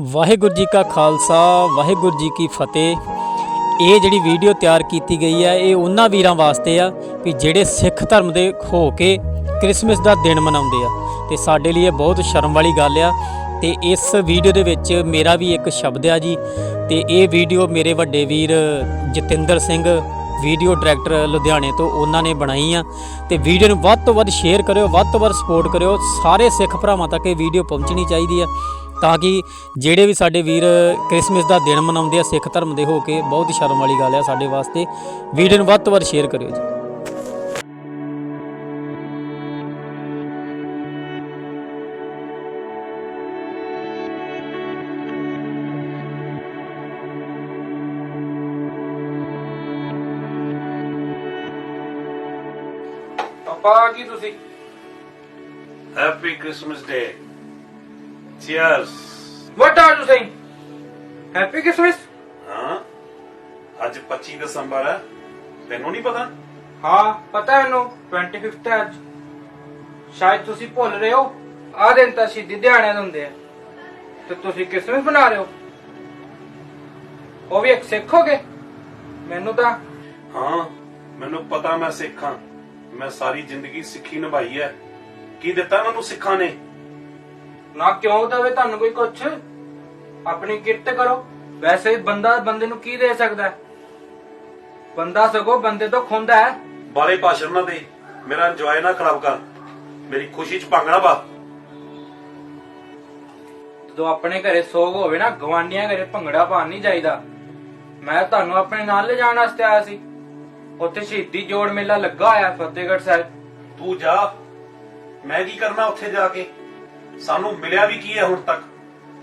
ਵਾਹਿਗੁਰੂ ਜੀ ਕਾ ਖਾਲਸਾ, ਵਾਹਿਗੁਰੂ ਜੀ ਕੀ ਫਤਿਹ। ਇਹ ਜਿਹੜੀ ਵੀਡੀਓ ਤਿਆਰ ਕੀਤੀ ਗਈ ਹੈ, ਇਹ ਉਹਨਾਂ ਵੀਰਾਂ ਵਾਸਤੇ ਆ ਵੀ ਜਿਹੜੇ ਸਿੱਖ ਧਰਮ ਦੇ ਹੋ ਕੇ ਕ੍ਰਿਸਮਸ ਦਾ ਦਿਨ ਮਨਾਉਂਦੇ ਆ। ਤੇ ਸਾਡੇ ਲਈ ਇਹ ਬਹੁਤ ਸ਼ਰਮ ਵਾਲੀ ਗੱਲ ਆ। ਤੇ ਇਸ ਵੀਡੀਓ ਦੇ ਵਿੱਚ ਮੇਰਾ ਵੀ ਇੱਕ ਸ਼ਬਦ ਆ ਜੀ। ਤੇ ਇਹ ਵੀਡੀਓ ਮੇਰੇ ਵੱਡੇ ਵੀਰ ਜਤਿੰਦਰ ਸਿੰਘ, ਵੀਡੀਓ ਡਾਇਰੈਕਟਰ ਲੁਧਿਆਣੇ ਤੋਂ ਉਹਨਾਂ ਨੇ ਬਣਾਈ ਆ। ਤੇ ਵੀਡੀਓ ਨੂੰ ਵੱਧ ਤੋਂ ਵੱਧ ਸ਼ੇਅਰ ਕਰਿਓ, ਵੱਧ ਤੋਂ ਵੱਧ ਸਪੋਰਟ ਕਰਿਓ। ਸਾਰੇ ਸਿੱਖ ਭਰਾਵਾਂ ਤੱਕ ਇਹ ਵੀਡੀਓ ਪਹੁੰਚਣੀ ਚਾਹੀਦੀ ਆ। ਤਾਂ ਕਿ ਜਿਹੜੇ ਵੀ ਸਾਡੇ ਵੀਰ ਕ੍ਰਿਸਮਸ ਦਾ ਦਿਨ ਮਨਾਉਂਦੇ ਆ ਸਿੱਖ ਧਰਮ ਦੇ ਹੋ ਕੇ ਬਹੁਤ ਹੀ ਸ਼ਰਮ ਵਾਲੀ ਗੱਲ ਆ ਸਾਡੇ ਵਾਸਤੇ। ਵੀਡੀਓ ਨੂੰ ਵੱਧ ਤੋਂ ਵੱਧ ਸ਼ੇਅਰ ਕਰਿਓ ਜੀ। ਪਾਪਾ ਕੀ ਤੁਸੀਂ? Happy Christmas Day. Cheers. What are you saying happy Christmas ਹਾਂ ਅੱਜ 25 ਦਸੰਬਰ ਹੈ। ਤੈਨੂੰ ਨਹੀਂ ਪਤਾ? ਹਾਂ ਪਤਾ ਹੈ ਮੈਨੂੰ। 25th ਹੈ ਅੱਜ। ਸ਼ਾਇਦ ਤੁਸੀਂ ਭੁੱਲ ਰਹੇ ਹੋ। ਆ ਦਿਨ ਤਾਂ ਸ਼ਹੀਦੀ ਦਿਹਾੜਿਆਂ ਦੇ ਹੁੰਦੇ ਆ। ਤੇ ਤੁਸੀਂ ਕ੍ਰਿਸਮਸ ਮਨਾ ਰਹੇ ਹੋ। ਉਹ ਵੀ ਇੱਕ ਸਿੱਖ ਹੋ ਗਏ ਮੈਨੂੰ ਤਾਂ। ਹਾਂ ਮੈਨੂੰ ਪਤਾ ਮੈਂ ਸਿੱਖਾਂ ਮੈਂ ਸਾਰੀ ਜ਼ਿੰਦਗੀ ਸਿੱਖੀ ਨਿਭਾਈ ਹੈ। ਕੀ ਦਿੱਤਾ ਮੈਨੂੰ ਸਿੱਖਾਂ ਨੇ? ਨਾ ਕਿਉਂ ਦਵੇ ਤੁਹਾਨੂੰ ਕੋਈ ਕੁਛ? ਆਪਣੀ ਕਿਰਤ ਕਰੋ। ਵੈਸੇ ਬੰਦਾ ਬੰਦੇ ਨੂੰ ਕੀ ਦੇ ਸਕਦਾ ਹੈ? ਬੰਦਾ ਸਗੋਂ ਬੰਦੇ ਤੋਂ ਖੁੰਦਾ ਹੈ। ਬਾਰੇ ਭਾਸ਼ਣ ਨਾ ਦੇ। ਮੇਰਾ ਇੰਜੋਏ ਨਾ ਖਰਾਬ ਕਰ। ਮੇਰੀ ਖੁਸ਼ੀ ਚ ਭੰਗਣਾ ਪਾ। ਜਦੋਂ ਆਪਣੇ ਘਰੇ ਸੋਗ ਹੋਵੇ ਨਾ ਗਵਾਂਡੀਆਂ ਘਰੇ ਭੰਗੜਾ ਪਾਉਣ ਨਹੀਂ ਚਾਹੀਦਾ ਮੈਂ ਤੁਹਾਨੂੰ ਆਪਣੇ ਨਾਲ ਲੈ ਜਾਣ ਵਾਸਤੇ ਆਇਆ ਸੀ। ਉੱਥੇ ਸ਼ਹੀਦੀ ਜੋੜ ਮੇਲਾ ਲੱਗਾ ਹੋਇਆ ਫਤਿਹਗੜ੍ਹ ਸਾਹਿਬ। ਤੂੰ ਜਾ। ਮੈਂ ਕੀ ਕਰਨਾ ਉੱਥੇ ਜਾ ਕੇ? ਸਾਨੂੰ ਮਿਲਿਆ ਵੀ ਕੀ ਹੈ ਹੁਣ ਤੱਕ?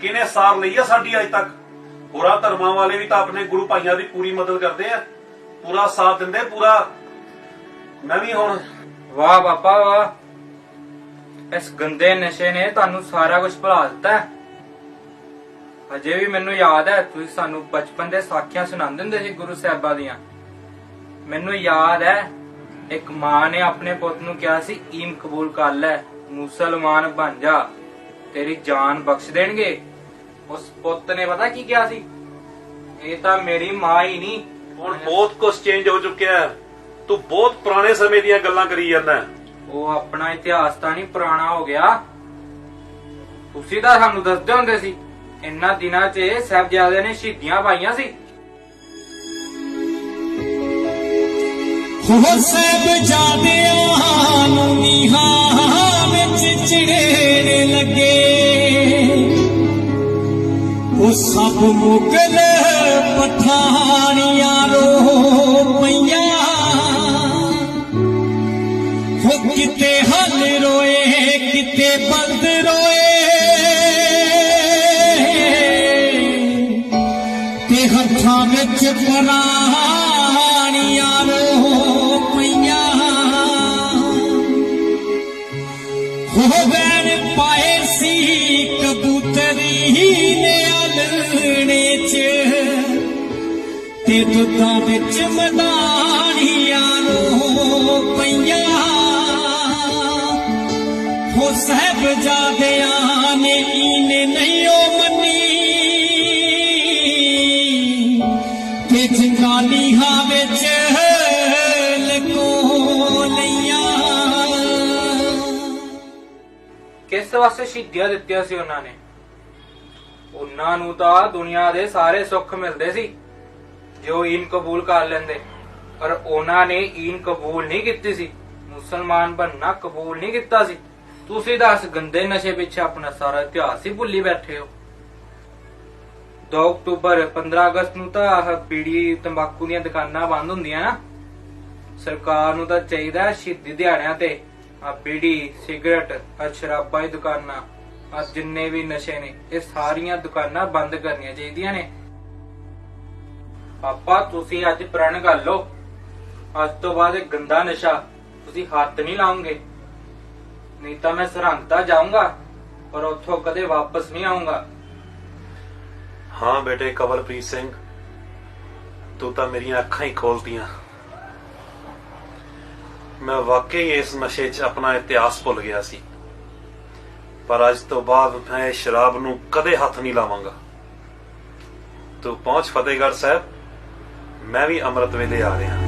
ਕਿਨੇ ਸਾਰ ਲਈ ਆ ਸਾਡੀ ਅੱਜ ਤੱਕ? ਹੋਰਾਂ ਧਰਮਾਂ ਵਾਲੇ ਵੀ ਤਾਂ ਆਪਣੇ ਗੁਰੂ ਭਾਈਆਂ ਦੀ ਪੂਰੀ ਮਦਦ ਕਰਦੇ ਆ। ਪੂਰਾ ਸਾਥ ਦਿੰਦੇ, ਪੂਰਾ ਮੈਂ ਵੀ ਹੁਣ। ਵਾਹ ਬਾਪਾ ਵਾਹ। ਇਸ ਗੰਦੇ ਨਸ਼ੇ ਨੇ ਤੁਹਾਨੂੰ ਸਾਰਾ ਕੁਝ ਭੁਲਾ ਦਿੱਤਾ ਅਜੇ ਵੀ ਮੈਨੂੰ ਯਾਦ ਹੈ, ਤੁਸੀਂ ਸਾਨੂੰ ਬਚਪਨ ਦੇ ਸਾਖੀਆਂ ਸੁਣਾਉਂਦੇ ਹੁੰਦੇ ਸੀ ਗੁਰੂ ਸਾਹਿਬਾਂ ਦੀਆਂ। ਮੈਨੂੰ ਯਾਦ ਹੈ, ਇੱਕ ਮਾਂ ਨੇ ਆਪਣੇ ਪੁੱਤ ਨੂੰ ਕਿਹਾ ਸੀ, ਈਮ ਕਬੂਲ ਕਰ ਲੈ, ਮੁਸਲਮਾਨ ਬਣ ਜਾ। ਤੇਰੀ ਜਾਨ ਬਖਸ਼ ਦੇਣਗੇ। ਉਸ ਪੁੱਤ ਨੇ ਪਤਾ ਕੀ ਕਿਹਾ ਸੀ? ਇਹ ਤਾਂ ਮੇਰੀ ਮਾਂ ਹੀ ਨਹੀਂ। ਹੁਣ ਬਹੁਤ ਕੁਝ ਚੇਂਜ ਹੋ ਚੁੱਕਿਆ ਹੈ। ਤੂੰ ਬਹੁਤ ਪੁਰਾਣੇ ਸਮੇਂ ਦੀਆਂ ਗੱਲਾਂ ਕਰੀ ਜਾਂਦਾ। ਉਹ ਆਪਣਾ ਇਤਿਹਾਸ ਤਾਂ ਨਹੀਂ ਪੁਰਾਣਾ ਹੋ ਗਿਆ। ਤੁਸੀਂ ਤਾਂ ਸਾਨੂੰ ਦੱਸਦੇ ਹੁੰਦੇ ਸੀ ਇੰਨਾ ਦਿਨਾਂ 'ਚ ਸਾਹਿਬਜ਼ਾਦਿਆਂ ਨੇ ਸ਼ਹੀਦੀਆਂ ਪਾਈਆਂ ਸੀ। ਹੋ ਸਹਿਬ ਜਾਦਿਆਂ ਨੂੰ ਨੀਹਾਂ ਵਿੱਚ ਚਿੜੇੜ ਲੱਗੇ। ਉਹ ਸਭ ਮੁਗਲ ਪਠਾਨੀਆਂ ਰੋ ਪਈਆਂ। ਹੋ ਕਿਤੇ ਹਲ ਰੋਏ, ਕਿਤੇ ਬੰਦ ਰੋਏ। ਤੇ ਹੱਥਾਂ ਵਿੱਚ ਪਰਾਣੀਆਂ ਰੋ ਪਈਆਂ। ਹੋ ਬੈਣ ਨੇ ਚ ਤੇ ਦੁੱਧਾਂ ਵਿੱਚ ਮਦਾਨੀਆਂ ਰੋ ਪਈਆਂ। ਹੋ ਸਾਹਿਬਜ਼ਾਦਿਆਂ ਨੇ ਇਹਨੇ ਨਹੀਂ ਉਹ ਮੰਨੀ। ਕਿ ਜੰਗਾਲੀਆਂ ਵਿੱਚ ਕਿਸ ਵਾਸਤੇ ਸ਼ਹੀਦੀਆਂ ਦਿੱਤੀਆਂ ਸੀ ਉਹਨਾਂ ਨੇ? ਉਹਨਾਂ ਨੂੰ ਤਾਂ ਦੁਨੀਆ ਦੇ ਸਾਰੇ ਸੁੱਖ ਮਿਲਦੇ ਸੀ, ਜੋ ਈਨ ਕਬੂਲ ਕਰ ਲੈਂਦੇ। ਪਰ ਉਹਨਾਂ ਨੇ ਈਨ ਕਬੂਲ ਨਹੀਂ ਕੀਤੀ ਸੀ। ਮੁਸਲਮਾਨ ਬਣਨਾ ਕਬੂਲ ਨਹੀਂ ਕੀਤਾ ਸੀ। ਤੁਸੀਂ ਤਾਂ ਇਸ ਗੰਦੇ ਨਸ਼ੇ ਪਿੱਛੇ ਆਪਣਾ ਸਾਰਾ ਇਤਿਹਾਸ ਹੀ ਭੁੱਲੀ ਬੈਠੇ ਹੋ। 2 ਅਕਤੂਬਰ 15 ਅਗਸਤ ਨੂੰ ਤਾਂ ਆਹ ਪੀੜੀ ਤੰਬਾਕੂ ਦੀਆਂ ਦੁਕਾਨਾਂ ਬੰਦ ਹੁੰਦੀਆਂ ਨਾ। ਸਰਕਾਰ ਨੂੰ ਤਾਂ ਚਾਹੀਦਾ ਸ਼ਹੀਦੀ ਦਿਹਾੜਿਆਂ ਤੇ। ਆ ਬੀੜੀ ਸਿਗਰਟ ਆ ਸ਼ਰਾਬਾਂ ਦੀ ਦੁਕਾਨਾਂ। ਆ ਜਿੰਨੇ ਵੀ ਨਸ਼ੇ ਨੇ, ਇਹ ਸਾਰੀਆਂ ਦੁਕਾਨਾਂ ਬੰਦ ਕਰਨੀਆਂ ਚਾਹੀਦੀਆਂ ਨੇ। ਪਾਪਾ, ਤੁਸੀਂ ਅੱਜ ਪ੍ਰਣ ਕਰ ਲਓ। ਅੱਜ ਤੋਂ ਬਾਅਦ ਇਹ ਗੰਦਾ ਨਸ਼ਾ ਤੁਸੀਂ ਹੱਥ ਨਹੀਂ ਲਾਉਂਗੇ ਨਹੀਂ ਤਾਂ ਮੈਂ ਸਰਹੰਦ ਜਾਊਂਗਾ, ਪਰ ਉੱਥੋਂ ਕਦੇ ਵਾਪਸ ਨਹੀਂ ਆਉਂਗਾ ਹਾਂ ਬੇਟੇ, ਕਵਲਪ੍ਰੀਤ ਸਿੰਘ, ਤੂੰ ਤਾਂ ਮੇਰੀਆਂ ਅੱਖਾਂ ਹੀ ਖੋਲਤੀਆਂ। ਮੈਂ ਵਾਕਈ ਇਸ ਨਸ਼ੇ 'ਚ ਆਪਣਾ ਇਤਿਹਾਸ ਭੁੱਲ ਗਿਆ ਸੀ। ਪਰ ਅੱਜ ਤੋਂ ਬਾਅਦ ਮੈਂ ਸ਼ਰਾਬ ਨੂੰ ਕਦੇ ਹੱਥ ਨਹੀਂ ਲਾਵਾਂਗਾ। ਤੂੰ ਪਹੁੰਚ ਫਤਿਹਗੜ੍ਹ ਸਾਹਿਬ। ਮੈਂ ਵੀ ਅੰਮ੍ਰਿਤ ਵੇਲੇ ਆ ਰਿਹਾ